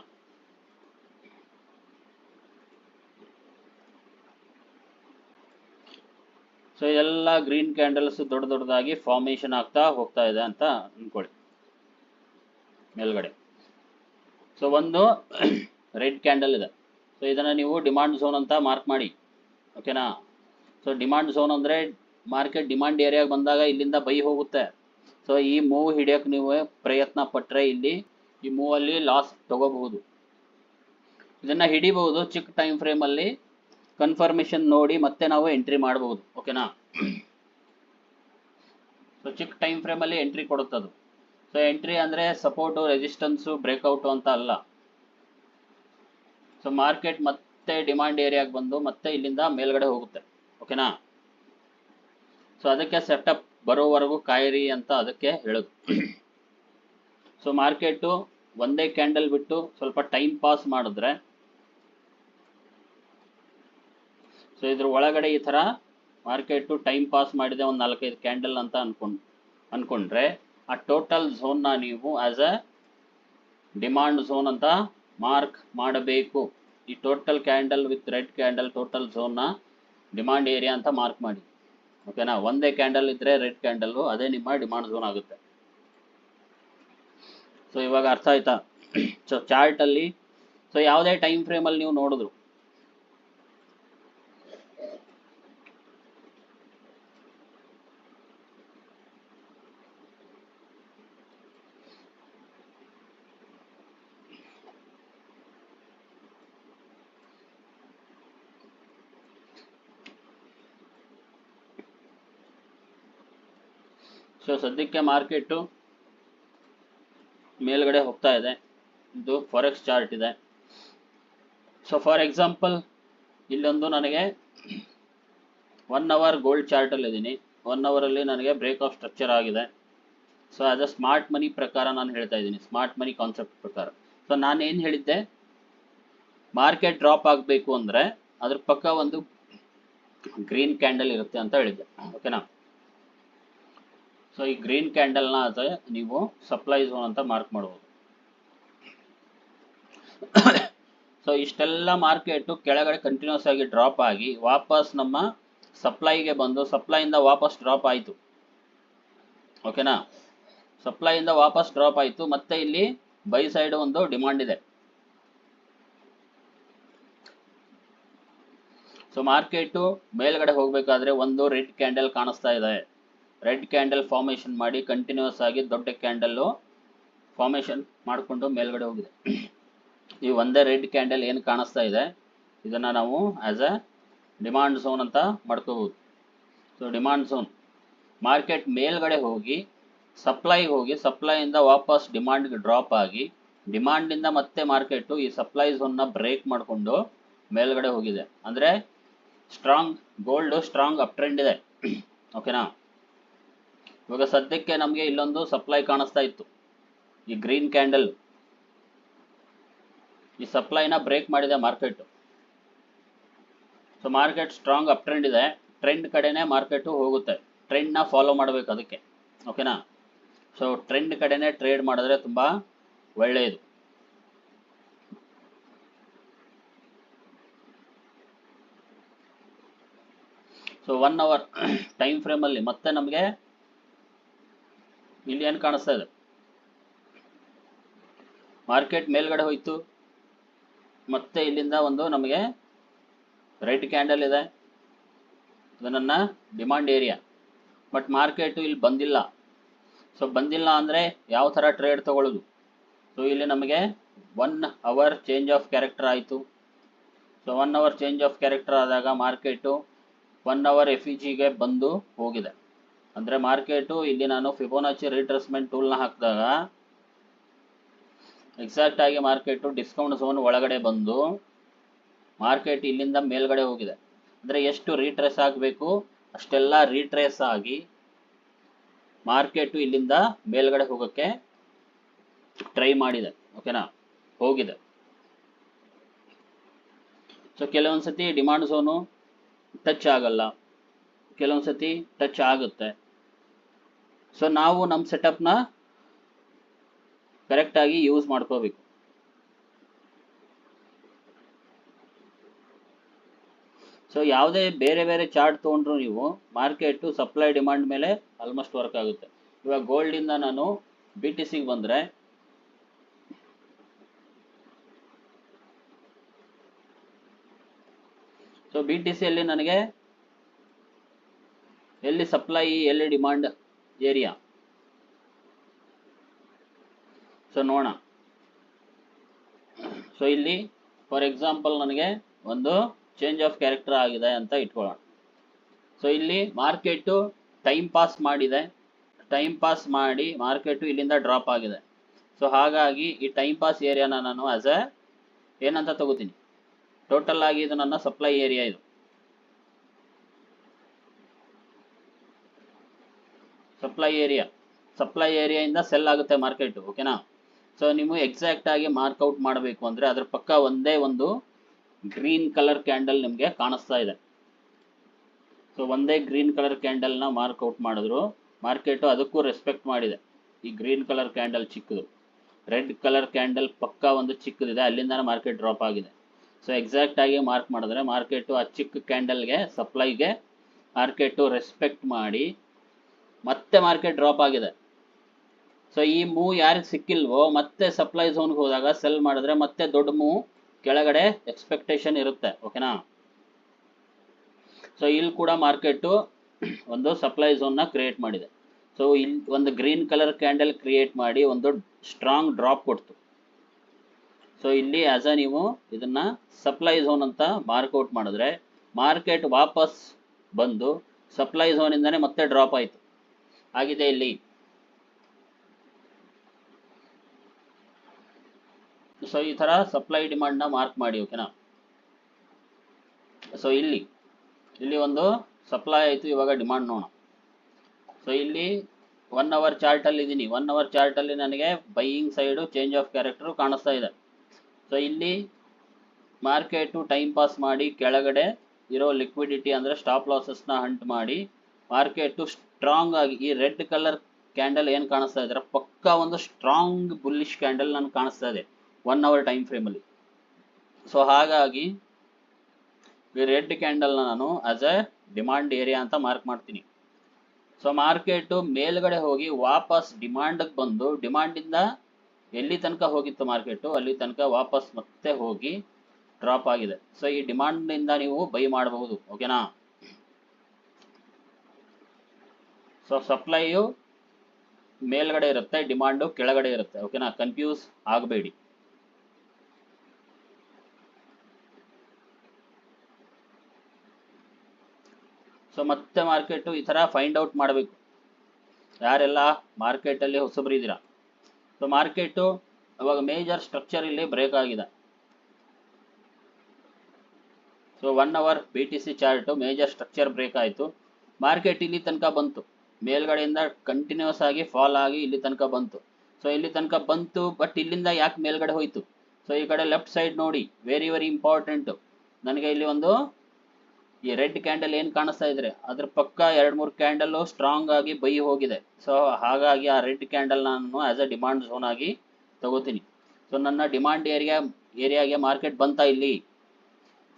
ಸೊ ಎಲ್ಲ ಗ್ರೀನ್ ಕ್ಯಾಂಡಲ್ಸ್ ದೊಡ್ಡ ದೊಡ್ಡದಾಗಿ ಫಾರ್ಮೇಶನ್ ಆಗ್ತಾ ಹೋಗ್ತಾ ಇದೆ ಅಂತ ಅನ್ಕೊಳ್ಳಿ. ಮೇಲ್ಗಡೆ. ಸೊ ಒಂದು ರೆಡ್ ಕ್ಯಾಂಡಲ್ ಇದೆ. ಸೊ ಇದನ್ನ ನೀವು ಡಿಮಾಂಡ್ ಝೋನ್ ಅಂತ ಮಾರ್ಕ್ ಮಾಡಿ. ಓಕೆನಾ ಸೊ ಡಿಮಾಂಡ್ ಝೋನ್ ಅಂದ್ರೆ ಮಾರ್ಕೆಟ್ ಡಿಮಾಂಡ್ ಏರಿಯಾಗೆ ಬಂದಾಗ ಇಲ್ಲಿಂದ ಬೈ ಹೋಗುತ್ತೆ. ಸೊ ಈ ಮೂವ್ ಹಿಡಿಯೋಕೆ ನೀವು ಪ್ರಯತ್ನ ಪಟ್ಟರೆ ಇಲ್ಲಿ ಈ ಮೂವಲ್ಲಿ ಲಾಸ್ ತಗೋಬಹುದು. ಇದನ್ನ ಹಿಡಿಬಹುದು ಚಿಕ್ಕ ಟೈಮ್ ಫ್ರೇಮಲ್ಲಿ ಕನ್ಫರ್ಮೇಷನ್ ನೋಡಿ ಮತ್ತೆ ನಾವು ಎಂಟ್ರಿ ಮಾಡಬಹುದು ಓಕೆನಾ ಸೊ ಚಿಕ್ಕ ಟೈಮ್ ಫ್ರೇಮ್ ಅಲ್ಲಿ ಎಂಟ್ರಿ ಕೊಡುತ್ತದು. ಸೊ ಎಂಟ್ರಿ ಅಂದ್ರೆ ಸಪೋರ್ಟು ರೆಸಿಸ್ಟೆನ್ಸು ಬ್ರೇಕ್ಔಟು ಅಂತ ಅಲ್ಲ. ಸೊ ಮಾರ್ಕೆಟ್ ಮತ್ತೆ ಡಿಮಾಂಡ್ ಏರಿಯಾಗೆ ಬಂದು ಮತ್ತೆ ಇಲ್ಲಿಂದ ಮೇಲ್ಗಡೆ ಹೋಗುತ್ತೆ ಓಕೆನಾ ಸೊ ಅದಕ್ಕೆ ಸೆಟಪ್ ಬರೋವರೆಗೂ ಕಾಯಿರಿ ಅಂತ ಅದಕ್ಕೆ ಹೇಳೋದು. ಸೊ ಮಾರ್ಕೆಟು ಒಂದೇ ಕ್ಯಾಂಡಲ್ ಬಿಟ್ಟು ಸ್ವಲ್ಪ ಟೈಮ್ ಪಾಸ್ ಮಾಡಿದ್ರೆ ಸೊ ಇದ್ರ ಒಳಗಡೆ ಈ ಥರ ಮಾರ್ಕೆಟು ಟೈಮ್ ಪಾಸ್ ಮಾಡಿದೆ ಒಂದು ನಾಲ್ಕೈದು ಕ್ಯಾಂಡಲ್ ಅಂತ ಅನ್ಕೊಂಡ್, ಅನ್ಕೊಂಡ್ರೆ ಆ ಟೋಟಲ್ ಝೋನ್ನ ನೀವು ಆಸ್ ಎ ಡಿಮಾಂಡ್ ಝೋನ್ ಅಂತ ಮಾರ್ಕ್ ಮಾಡಬೇಕು. ಈ total candle with red candle total ಝೋನ್ನ demand area ಅಂತ ಮಾರ್ಕ್ ಮಾಡಿ. ಓಕೆನಾ ಒಂದೇ ಕ್ಯಾಂಡಲ್ ಇದ್ರೆ ರೆಡ್ ಕ್ಯಾಂಡಲ್ಲು ಅದೇ ನಿಮ್ಮ ಡಿಮಾಂಡ್ ಝೋನ್ ಆಗುತ್ತೆ. ಸೊ ಇವಾಗ ಅರ್ಥ ಆಯ್ತಾ? ಸೊ ಚಾರ್ಟಲ್ಲಿ ಸೊ ಯಾವುದೇ ಟೈಮ್ ಫ್ರೇಮಲ್ಲಿ ನೀವು ನೋಡಿದ್ರು ಸೊ ಸದ್ಯಕ್ಕೆ ಮಾರ್ಕೆಟು ಮೇಲ್ಗಡೆ ಹೋಗ್ತಾ ಇದೆ. ಇದು ಫಾರೆಕ್ಸ್ ಚಾರ್ಟ್ ಇದೆ. ಸೊ ಫಾರ್ ಎಕ್ಸಾಂಪಲ್ ಇಲ್ಲೊಂದು ನನಗೆ ಒನ್ ಅವರ್ ಗೋಲ್ಡ್ ಚಾರ್ಟಲ್ಲಿ ಇದ್ದೀನಿ. ಒನ್ ಅವರಲ್ಲಿ ನನಗೆ ಬ್ರೇಕ್ ಆಫ್ ಸ್ಟ್ರಕ್ಚರ್ ಆಗಿದೆ. So as a smart money ಪ್ರಕಾರ ನಾನು ಹೇಳ್ತಾ ಇದ್ದೀನಿ. ಸ್ಮಾರ್ಟ್ ಮನಿ ಕಾನ್ಸೆಪ್ಟ್ ಪ್ರಕಾರ. ಸೊ ನಾನು ಏನು ಹೇಳಿದ್ದೆ? ಮಾರ್ಕೆಟ್ ಡ್ರಾಪ್ ಆಗಬೇಕು ಅಂದರೆ ಅದ್ರ ಪಕ್ಕ ಒಂದು ಗ್ರೀನ್ ಕ್ಯಾಂಡಲ್ ಇರುತ್ತೆ ಅಂತ ಹೇಳಿದ್ದೆ. ಓಕೆನಾ ಸೊ ಈ ಗ್ರೀನ್ ಕ್ಯಾಂಡಲ್ನ ಅದ ನೀವು ಸಪ್ಲೈ ಝೋನ್ ಅಂತ ಮಾರ್ಕ್ ಮಾಡ್ಬೋದು. ಸೊ ಇಷ್ಟೆಲ್ಲ ಮಾರ್ಕೆಟು ಕೆಳಗಡೆ ಕಂಟಿನ್ಯೂಸ್ ಆಗಿ ಡ್ರಾಪ್ ಆಗಿ ವಾಪಸ್ ನಮ್ಮ ಸಪ್ಲೈಗೆ ಬಂದು ಸಪ್ಲೈಯಿಂದ ವಾಪಸ್ ಡ್ರಾಪ್ ಆಯಿತು. ಓಕೆನಾ ಸಪ್ಲೈಯಿಂದ ವಾಪಸ್ ಡ್ರಾಪ್ ಆಯಿತು. ಮತ್ತೆ ಇಲ್ಲಿ ಬೈ ಸೈಡ್ ಒಂದು ಡಿಮಾಂಡ್ ಇದೆ. ಸೊ ಮಾರ್ಕೆಟು ಮೇಲ್ಗಡೆ ಹೋಗಬೇಕಾದ್ರೆ ಒಂದು ರೆಡ್ ಕ್ಯಾಂಡಲ್ ಕಾಣಿಸ್ತಾ ಇದೆ. ರೆಡ್ ಕ್ಯಾಂಡಲ್ ಫಾರ್ಮೇಶನ್ ಮಾಡಿ ಕಂಟಿನ್ಯೂಸ್ ಆಗಿ ದೊಡ್ಡ ಕ್ಯಾಂಡಲ್ಲು ಫಾರ್ಮೇಷನ್ ಮಾಡಿಕೊಂಡು ಮೇಲ್ಗಡೆ ಹೋಗಿದೆ. ಈ ಒಂದೇ ರೆಡ್ ಕ್ಯಾಂಡಲ್ ಏನು ಕಾಣಿಸ್ತಾ ಇದೆ? ಇದನ್ನು ನಾವು ಆ್ಯಸ್ ಎ ಡಿಮಾಂಡ್ ಝೋನ್ ಅಂತ ಮಾಡ್ಕೋಬೋದು. ಸೊ ಡಿಮಾಂಡ್ ಝೋನ್ ಮಾರ್ಕೆಟ್ ಮೇಲ್ಗಡೆ ಹೋಗಿ ಸಪ್ಲೈ ಹೋಗಿ ಸಪ್ಲೈಯಿಂದ ವಾಪಸ್ ಡಿಮಾಂಡ್ಗೆ ಡ್ರಾಪ್ ಆಗಿ ಡಿಮಾಂಡಿಂದ ಮತ್ತೆ ಮಾರ್ಕೆಟು ಈ ಸಪ್ಲೈ ಝೋನ್ನ ಬ್ರೇಕ್ ಮಾಡಿಕೊಂಡು ಮೇಲ್ಗಡೆ ಹೋಗಿದೆ. ಅಂದರೆ strong gold strong up trend ಇದೆ ಓಕೆನಾ ಇವಾಗ ಸದ್ಯಕ್ಕೆ ನಮಗೆ ಇಲ್ಲೊಂದು ಸಪ್ಲೈ ಕಾಣಿಸ್ತಾ ಇತ್ತು. ಈ ಗ್ರೀನ್ ಕ್ಯಾಂಡಲ್ ಈ ಸಪ್ಲೈನ ಬ್ರೇಕ್ ಮಾಡಿದೆ market so market strong up trend ಇದೆ. ಟ್ರೆಂಡ್ ಕಡೆನೇ ಮಾರ್ಕೆಟು ಹೋಗುತ್ತೆ. ಟ್ರೆಂಡ್ನ ಫಾಲೋ ಮಾಡಬೇಕು ಅದಕ್ಕೆ. ಓಕೆನಾ ಸೊ ಟ್ರೆಂಡ್ ಕಡೆನೇ ಟ್ರೇಡ್ ಮಾಡಿದ್ರೆ ತುಂಬ ಒಳ್ಳೆಯದು. ಸೊ ಒನ್ ಅವರ್ ಟೈಮ್ ಫ್ರೇಮಲ್ಲಿ ಮತ್ತೆ ನಮಗೆ ಇಲ್ಲಿ ಏನು ಕಾಣಿಸ್ತಾ ಇದೆ. ಮಾರ್ಕೆಟ್ ಮೇಲ್ಗಡೆ ಹೋಯ್ತು. ಮತ್ತೆ ಇಲ್ಲಿಂದ ಒಂದು ನಮಗೆ ರೆಡ್ ಕ್ಯಾಂಡಲ್ ಇದೆ. ಇದು ನನ್ನ ಡಿಮಾಂಡ್ ಏರಿಯಾ ಬಟ್ ಮಾರ್ಕೆಟು ಇಲ್ಲಿ ಬಂದಿಲ್ಲ. ಸೊ ಬಂದಿಲ್ಲ ಅಂದರೆ ಯಾವ ಥರ ಟ್ರೇಡ್ ತಗೊಳ್ಳೋದು? ಸೊ ಇಲ್ಲಿ ನಮಗೆ one hour change of character ಆಯಿತು. So one hour change of character ಆದಾಗ market one hour F E ಜಿಗೆ ಬಂದು ಹೋಗಿದೆ. ಅಂದರೆ ಮಾರ್ಕೆಟು, ಇಲ್ಲಿ ನಾನು ಫಿಬೋನಾಚಿ ರಿಟ್ರೆಸ್ಮೆಂಟ್ ಟೂಲ್ನ ಹಾಕಿದಾಗ ಎಕ್ಸಾಕ್ಟ್ ಆಗಿ ಮಾರ್ಕೆಟು ಡಿಸ್ಕೌಂಟ್ ಝೋನ್ ಒಳಗಡೆ ಬಂದು ಮಾರ್ಕೆಟ್ ಇಲ್ಲಿಂದ ಮೇಲ್ಗಡೆ ಹೋಗಿದೆ. ಅಂದ್ರೆ ಎಷ್ಟು ರೀಟ್ರೇಸ್ ಆಗಬೇಕು, ಅಷ್ಟೆಲ್ಲ ರೀಟ್ರೇಸ್ ಆಗಿ ಮಾರ್ಕೆಟು ಇಲ್ಲಿಂದ ಮೇಲ್ಗಡೆ ಹೋಗೋಕ್ಕೆ ಟ್ರೈ ಮಾಡಿದೆ. ಓಕೆನಾ ಹೋಗಿದೆ. ಸೊ ಕೆಲವೊಂದು ಸತಿ ಡಿಮಾಂಡ್ ಝೋನು ಟಚ್ ಆಗಲ್ಲ. ಕೆಲವೊಂದು ಸತಿ ಟಚ್ ಆಗುತ್ತೆ. ಸೊ ನಾವು ನಮ್ಮ ಸೆಟಪ್ನ ಕರೆಕ್ಟಾಗಿ ಯೂಸ್ ಮಾಡ್ಕೋಬೇಕು. ಸೊ ಯಾವುದೇ ಬೇರೆ ಬೇರೆ ಚಾರ್ಟ್ ತೊಗೊಂಡ್ರು ನೀವು ಮಾರ್ಕೆಟು ಸಪ್ಲೈ ಡಿಮಾಂಡ್ ಮೇಲೆ ಆಲ್ಮೋಸ್ಟ್ ವರ್ಕ್ ಆಗುತ್ತೆ. ಇವಾಗ ಗೋಲ್ಡಿಂದ ನಾನು ಬಿ ಟಿ ಸಿಗೆ ಬಂದರೆ ಸೊ ಬಿ ಟಿ ಸಿಯಲ್ಲಿ ನನಗೆ ಎಲ್ಲಿ ಸಪ್ಲೈ ಎಲ್ಲಿ ಡಿಮಾಂಡ್ ಏರಿಯಾ. ಸೊ ನೋಡೋಣ. ಸೊ ಇಲ್ಲಿ ಫಾರ್ ಎಕ್ಸಾಂಪಲ್ ನನಗೆ ಒಂದು ಚೇಂಜ್ ಆಫ್ ಕ್ಯಾರೆಕ್ಟರ್ ಆಗಿದೆ ಅಂತ ಇಟ್ಕೊಳ್ಳೋಣ. ಸೊ ಇಲ್ಲಿ ಮಾರ್ಕೆಟು ಟೈಮ್ ಪಾಸ್ ಮಾಡಿದೆ. ಟೈಮ್ ಪಾಸ್ ಮಾಡಿ ಮಾರ್ಕೆಟು ಇಲ್ಲಿಂದ ಡ್ರಾಪ್ ಆಗಿದೆ. ಸೊ ಹಾಗಾಗಿ ಈ ಟೈಮ್ ಪಾಸ್ ಏರಿಯಾನ ನಾನು ಆಸ್ ಎ ಏನಂತ ತಗೋತೀನಿ. ಟೋಟಲ್ ಆಗಿ ಇದು ನನ್ನ ಸಪ್ಲೈ ಏರಿಯಾ ಇದು. ಸಪ್ಲೈ ಏರಿಯಾ ಸಪ್ಲೈ ಏರಿಯಾಯಿಂದ ಸೆಲ್ ಆಗುತ್ತೆ ಮಾರ್ಕೆಟ್ ಓಕೆನಾ ಸೊ ನೀವು ಎಕ್ಸಾಕ್ಟ್ ಆಗಿ ಮಾರ್ಕ್ಔಟ್ ಮಾಡಬೇಕು ಅಂದ್ರೆ ಅದ್ರ ಪಕ್ಕ ಒಂದೇ ಒಂದು ಗ್ರೀನ್ ಕಲರ್ ಕ್ಯಾಂಡಲ್ ನಿಮಗೆ ಕಾಣಿಸ್ತಾ ಇದೆ. ಸೊ ಒಂದೇ ಗ್ರೀನ್ ಕಲರ್ ಕ್ಯಾಂಡಲ್ನ ಮಾರ್ಕ್ಔಟ್ ಮಾಡಿದ್ರು. ಮಾರ್ಕೆಟು ಅದಕ್ಕೂ ರೆಸ್ಪೆಕ್ಟ್ ಮಾಡಿದೆ. ಈ ಗ್ರೀನ್ ಕಲರ್ ಕ್ಯಾಂಡಲ್ ಚಿಕ್ಕದು. ರೆಡ್ ಕಲರ್ ಕ್ಯಾಂಡಲ್ ಪಕ್ಕ ಒಂದು ಚಿಕ್ಕದಿದೆ ಅಲ್ಲಿಂದ ಮಾರ್ಕೆಟ್ ಡ್ರಾಪ್ ಆಗಿದೆ. ಸೊ ಎಕ್ಸಾಕ್ಟ್ ಆಗಿ ಮಾರ್ಕ್ ಮಾಡಿದ್ರೆ ಮಾರ್ಕೆಟು ಆ ಚಿಕ್ಕ ಕ್ಯಾಂಡಲ್ಗೆ ಸಪ್ಲೈಗೆ ಮಾರ್ಕೆಟು ರೆಸ್ಪೆಕ್ಟ್ ಮಾಡಿ ಮತ್ತೆ ಮಾರ್ಕೆಟ್ ಡ್ರಾಪ್ ಆಗಿದೆ. ಸೊ ಈ ಮೂವ್ ಯಾರಿಗೆ ಸಿಕ್ಕಿಲ್ವೋ, ಮತ್ತೆ ಸಪ್ಲೈ ಝೋನ್ಗೆ ಹೋದಾಗ ಸೆಲ್ ಮಾಡಿದ್ರೆ ಮತ್ತೆ ದೊಡ್ಡ ಮೂವ್ ಕೆಳಗಡೆ ಎಕ್ಸ್ಪೆಕ್ಟೇಷನ್ ಇರುತ್ತೆ ಓಕೆನಾ ಸೊ ಇಲ್ಲಿ ಕೂಡ ಮಾರ್ಕೆಟು ಒಂದು ಸಪ್ಲೈ ಝೋನ್ನ ಕ್ರಿಯೇಟ್ ಮಾಡಿದೆ. ಸೊ ಇಲ್ಲಿ ಒಂದು ಗ್ರೀನ್ ಕಲರ್ ಕ್ಯಾಂಡಲ್ ಕ್ರಿಯೇಟ್ ಮಾಡಿ ಒಂದು ಸ್ಟ್ರಾಂಗ್ ಡ್ರಾಪ್ ಕೊಡ್ತು. ಸೊ ಇಲ್ಲಿ ಆಸ್ ಅ ನೀವು ಇದನ್ನ ಸಪ್ಲೈ ಝೋನ್ ಅಂತ ಮಾರ್ಕ್ಔಟ್ ಮಾಡಿದ್ರೆ ಮಾರ್ಕೆಟ್ ವಾಪಸ್ ಬಂದು ಸಪ್ಲೈ ಝೋನಿಂದನೇ ಮತ್ತೆ ಡ್ರಾಪ್ ಆಯಿತು. ಆಗಿದೆ ಇಲ್ಲಿ. ಸೊ ಈ ತರ ಸಪ್ಲೈ ಡಿಮಾಂಡ್ನ ಮಾರ್ಕ್ ಮಾಡಿ ಓಕೆನಾ ಸೊ ಇಲ್ಲಿ ಇಲ್ಲಿ ಒಂದು ಸಪ್ಲೈ ಆಯಿತು, ಇವಾಗ ಡಿಮಾಂಡ್ ನೋಡೋಣ. ಸೊ ಇಲ್ಲಿ ಒನ್ ಅವರ್ ಚಾರ್ಟ್ ಅಲ್ಲಿ ಇದ್ದೀನಿ ಒನ್ ಅವರ್ ಚಾರ್ಟ್ ಅಲ್ಲಿ ನನಗೆ buying side change of character ಕಾಣಿಸ್ತಾ ಇದೆ. ಸೊ ಇಲ್ಲಿ ಮಾರ್ಕೆಟ್ ಟೈಮ್ ಪಾಸ್ ಮಾಡಿ, ಕೆಳಗಡೆ ಇರೋ ಲಿಕ್ವಿಡಿಟಿ ಅಂದ್ರೆ ಸ್ಟಾಪ್ ಲಾಸಸ್ನ ಹಂಟ್ ಮಾಡಿ ಮಾರ್ಕೆಟು ಸ್ಟ್ರಾಂಗ್ ಆಗಿ, ಈ ರೆಡ್ ಕಲರ್ ಕ್ಯಾಂಡಲ್ ಏನು ಕಾಣಿಸ್ತಾ ಇದ್ದಾರೆ ಪಕ್ಕ ಒಂದು ಸ್ಟ್ರಾಂಗ್ ಬುಲ್ಲಿಶ್ ಕ್ಯಾಂಡಲ್ ನನ್ ಕಾಣಿಸ್ತಾ ಇದೆ ಒನ್ ಅವರ್ ಟೈಮ್ ಫ್ರೇಮಲ್ಲಿ ಸೊ ಹಾಗಾಗಿ, ಈ ರೆಡ್ ಕ್ಯಾಂಡಲ್ನ ನಾನು ಆಸ್ ಎ ಡಿಮಾಂಡ್ ಏರಿಯಾ ಅಂತ ಮಾರ್ಕ್ ಮಾಡ್ತೀನಿ. ಸೊ ಮಾರ್ಕೆಟು ಮೇಲ್ಗಡೆ ಹೋಗಿ ವಾಪಸ್ ಡಿಮಾಂಡ್ಗೆ ಬಂದು ಡಿಮಾಂಡಿಂದ ಎಲ್ಲಿ ತನಕ ಹೋಗಿತ್ತು ಮಾರ್ಕೆಟು ಅಲ್ಲಿ ತನಕ ವಾಪಸ್ ಮತ್ತೆ ಹೋಗಿ ಡ್ರಾಪ್ ಆಗಿದೆ. ಸೊ ಈ ಡಿಮಾಂಡ್ನಿಂದ ನೀವು ಬೈ ಮಾಡಬಹುದು ಓಕೆನಾ ಸೊ ಸಪ್ಲೈಯು ಮೇಲ್ಗಡೆ ಇರುತ್ತೆ ಡಿಮಾಂಡು ಕೆಳಗಡೆ ಇರುತ್ತೆ. ಓಕೆನಾ ಕನ್ಫ್ಯೂಸ್ ಆಗಬೇಡಿ. ಸೊ ಮತ್ತೆ ಮಾರ್ಕೆಟು ಈ ಥರ ಫೈಂಡ್ ಔಟ್ ಮಾಡಬೇಕು. ಯಾರೆಲ್ಲ ಮಾರ್ಕೆಟಲ್ಲಿ ಇದ್ದೀರಾ? ಸೊ ಮಾರ್ಕೆಟು ಅವಾಗ ಮೇಜರ್ ಸ್ಟ್ರಕ್ಚರ್ ಇಲ್ಲಿ ಬ್ರೇಕ್ ಆಗಿದೆ. So one hour B T C chart major structure break ಆಯಿತು. ಮಾರ್ಕೆಟ್ ಇಲ್ಲಿ ತನಕ ಬಂತು. ಮೇಲ್ಗಡೆಯಿಂದ ಕಂಟಿನ್ಯೂಸ್ ಆಗಿ ಫಾಲ್ ಆಗಿ ಇಲ್ಲಿ ತನಕ ಬಂತು. ಸೊ ಇಲ್ಲಿ ತನಕ ಬಂತು ಬಟ್ ಇಲ್ಲಿಂದ ಯಾಕೆ ಮೇಲ್ಗಡೆ ಹೋಯ್ತು? ಸೊ ಈ ಕಡೆ ಲೆಫ್ಟ್ ಸೈಡ್ ನೋಡಿ ವೆರಿ ವೆರಿ ಇಂಪಾರ್ಟೆಂಟ್ ನನಗೆ ಇಲ್ಲಿ ಒಂದು ಈ ರೆಡ್ ಕ್ಯಾಂಡಲ್ ಏನು ಕಾಣಿಸ್ತಾ ಇದ್ರೆ, ಅದ್ರ ಪಕ್ಕ ಎರಡ್, ಮೂರು ಕ್ಯಾಂಡಲ್ ಸ್ಟ್ರಾಂಗ್ ಆಗಿ ಬೈ ಹೋಗಿದೆ. ಸೊ ಹಾಗಾಗಿ ಆ ರೆಡ್ ಕ್ಯಾಂಡಲ್ ನಾನು ಆಸ್ ಅ ಡಿಮಾಂಡ್ ಝೋನ್ ಆಗಿ ತಗೋತೀನಿ. ಸೊ ನನ್ನ ಡಿಮಾಂಡ್ ಏರಿಯಾ ಏರಿಯಾಗೆ ಮಾರ್ಕೆಟ್ ಬಂತಾ ಇಲ್ಲಿ.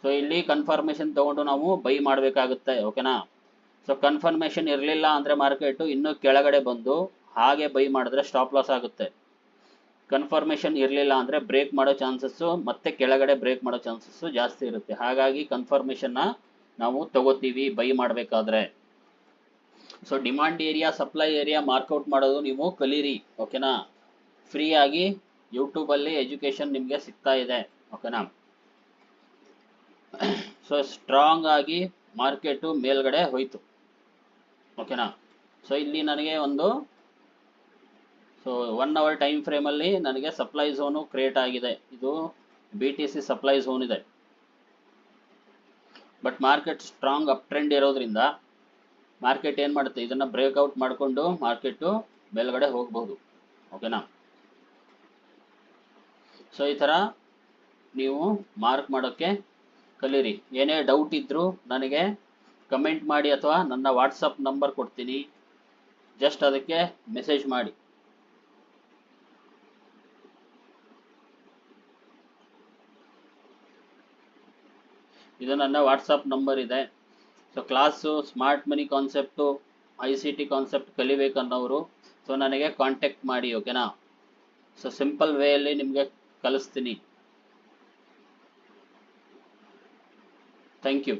ಸೊ ಇಲ್ಲಿ ಕನ್ಫರ್ಮೇಷನ್ ತಗೊಂಡು ನಾವು ಬೈ ಮಾಡಬೇಕಾಗುತ್ತೆ ಓಕೆನಾ ಸೊ ಕನ್ಫರ್ಮೇಷನ್ ಇರಲಿಲ್ಲ ಅಂದ್ರೆ ಮಾರ್ಕೆಟು ಇನ್ನೂ ಕೆಳಗಡೆ ಬಂದು ಹಾಗೆ ಬೈ ಮಾಡಿದ್ರೆ ಸ್ಟಾಪ್ ಲಾಸ್ ಆಗುತ್ತೆ. ಕನ್ಫರ್ಮೇಷನ್ ಇರಲಿಲ್ಲ ಅಂದ್ರೆ ಬ್ರೇಕ್ ಮಾಡೋ ಚಾನ್ಸಸ್ಸು ಮತ್ತೆ ಕೆಳಗಡೆ ಬ್ರೇಕ್ ಮಾಡೋ ಚಾನ್ಸಸ್ಸು ಜಾಸ್ತಿ ಇರುತ್ತೆ. ಹಾಗಾಗಿ ಕನ್ಫರ್ಮೇಷನ್ನ ನಾವು ತಗೋತೀವಿ ಬೈ ಮಾಡಬೇಕಾದ್ರೆ. So demand area supply area mark out ಮಾಡೋದು ನೀವು ಕಲೀರಿ ಓಕೆನಾ ಫ್ರೀ ಆಗಿ ಯೂಟ್ಯೂಬಲ್ಲಿ ಎಜುಕೇಶನ್ ನಿಮಗೆ ಸಿಗ್ತಾ ಇದೆ ಓಕೆನಾ ಸೊ ಸ್ಟ್ರಾಂಗ್ ಆಗಿ ಮಾರ್ಕೆಟು ಮೇಲ್ಗಡೆ ಹೋಯ್ತು. ಓಕೆನಾ? ಸೊ ಇಲ್ಲಿ ನನಗೆ ಒಂದು ಸೊ ಒನ್ ಅವರ್ ಟೈಮ್ ಫ್ರೇಮಲ್ಲಿ ನನಗೆ ಸಪ್ಲೈ ಝೋನು ಕ್ರಿಯೇಟ್ ಆಗಿದೆ. ಇದು B T C supply zone ಇದೆ. But market strong up trend ಇರೋದ್ರಿಂದ ಮಾರ್ಕೆಟ್ ಏನು ಮಾಡುತ್ತೆ? ಇದನ್ನು ಬ್ರೇಕ್ಔಟ್ ಮಾಡಿಕೊಂಡು ಮಾರ್ಕೆಟು ಮೇಲ್ಗಡೆ ಹೋಗ್ಬೋದು ಓಕೆನಾ? ಸೊ ಈ ಥರ ನೀವು ಮಾರ್ಕ್ ಮಾಡೋಕ್ಕೆ ಕಲೀರಿ. ಏನೇ ಡೌಟ್ ಇದ್ದರೂ ನನಗೆ ಕಮೆಂಟ್ ಮಾಡಿ ಅಥವಾ ನನ್ನ ವಾಟ್ಸಪ್ ನಂಬರ್ ಕೊಡ್ತೀನಿ. ಜಸ್ಟ್ ಅದಕ್ಕೆ ಮೆಸೇಜ್ ಮಾಡಿ. ಇದು ನನ್ನ ವಾಟ್ಸಪ್ ನಂಬರ್ ಇದೆ. So class smart money concept I C T concept ಕಲಿಬೇಕನ್ನೋರು. So ನನಗೆ ಕಾಂಟ್ಯಾಕ್ಟ್ ಮಾಡಿ ಓಕೆನಾ ಸೊ ಸಿಂಪಲ್ ವೇಯಲ್ಲಿ ನಿಮಗೆ ಕಲಿಸ್ತೀನಿ. Thank you